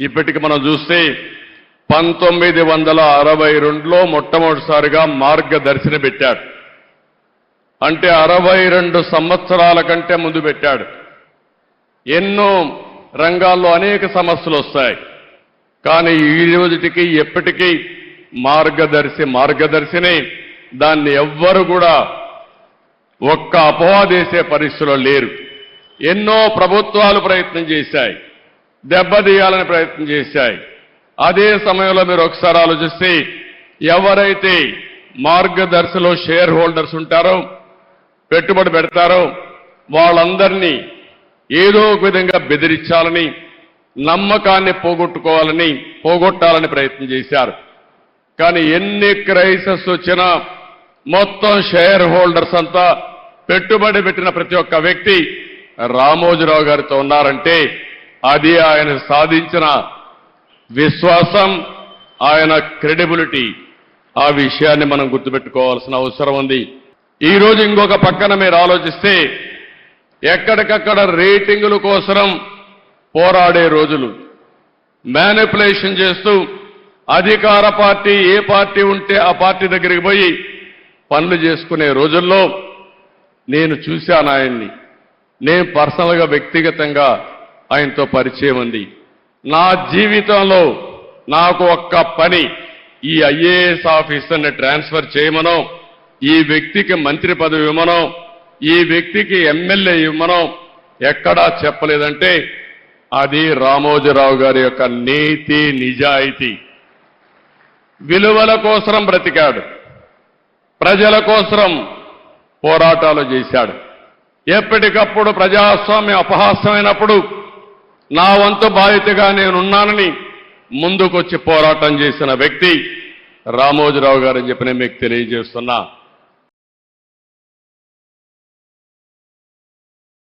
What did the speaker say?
ఇప్పటికి మనం చూస్తే పంతొమ్మిది వందల అరవై రెండులో మొట్టమొదటిసారిగా మార్గదర్శిని పెట్టాడు. అంటే అరవై రెండు సంవత్సరాల కంటే ముందు పెట్టాడు. ఎన్నో రంగాల్లో అనేక సమస్యలు వస్తాయి. కానీ ఈ రోజుటికి ఎప్పటికీ మార్గదర్శి మార్గదర్శిని దాన్ని ఎవ్వరు కూడా ఒక్క అపవాదేసే పరిస్థితిలో లేరు. ఎన్నో ప్రభుత్వాలు ప్రయత్నం చేశాయి. దెబ్బతీయాలని ప్రయత్నం చేశాయి. అదే సమయంలో మీరు ఒకసారి ఆలోచిస్తే ఎవరైతే మార్గదర్శిలో షేర్ హోల్డర్స్ ఉంటారో పెట్టుబడి పెడతారో వాళ్ళందరినీ ఏదో ఒక విధంగా బెదిరించాలని నమ్మకాన్ని పోగొట్టుకోవాలని పోగొట్టాలని ప్రయత్నం చేశారు. కానీ ఎన్ని క్రైసిస్ వచ్చినా మొత్తం షేర్ హోల్డర్స్ అంతా పెట్టుబడి పెట్టిన ప్రతి ఒక్క వ్యక్తి రామోజీరావు గారితో ఉన్నారంటే అది ఆయన సాధించిన విశ్వాసం ఆయన క్రెడిబిలిటీ. ఆ విషయాన్ని మనం గుర్తుపెట్టుకోవాల్సిన అవసరం ఉంది. ఈ రోజు ఇంకొక పక్కన మీరు ఆలోచిస్తే ఎక్కడికక్కడ రేటింగుల కోసం పోరాడే రోజులు. మేనిపులేషన్ చేస్తూ అధికార పార్టీ ఏ పార్టీ ఉంటే ఆ పార్టీ దగ్గరికి పోయి పనులు చేసుకునే రోజుల్లో నేను చూశాను ఆయన్ని. నేను పర్సనల్గా వ్యక్తిగతంగా ఆయనతో పరిచయం ఉంది. నా జీవితంలో నాకు ఒక్క పని ఈ ఐఏఎస్ ఆఫీసర్ని ట్రాన్స్ఫర్ చేయమనో ఈ వ్యక్తికి మంత్రి పదవి ఇవ్వమనో ఈ వ్యక్తికి ఎమ్మెల్యే ఇవ్వమనో ఎక్కడా చెప్పలేదంటే అది రామోజీరావు గారి యొక్క నీతి నిజాయితీ. విలువల కోసం బ్రతికాడు. ప్రజల కోసం పోరాటాలు చేశాడు. ఎప్పటికప్పుడు ప్రజాస్వామ్యం అపహాస్యమైనప్పుడు నా వంతు బాధ్యతగా నేనున్నానని ముందుకొచ్చి పోరాటం చేసిన వ్యక్తి రామోజీరావు గారని చెప్పి నేను మీకు తెలియజేస్తున్నా.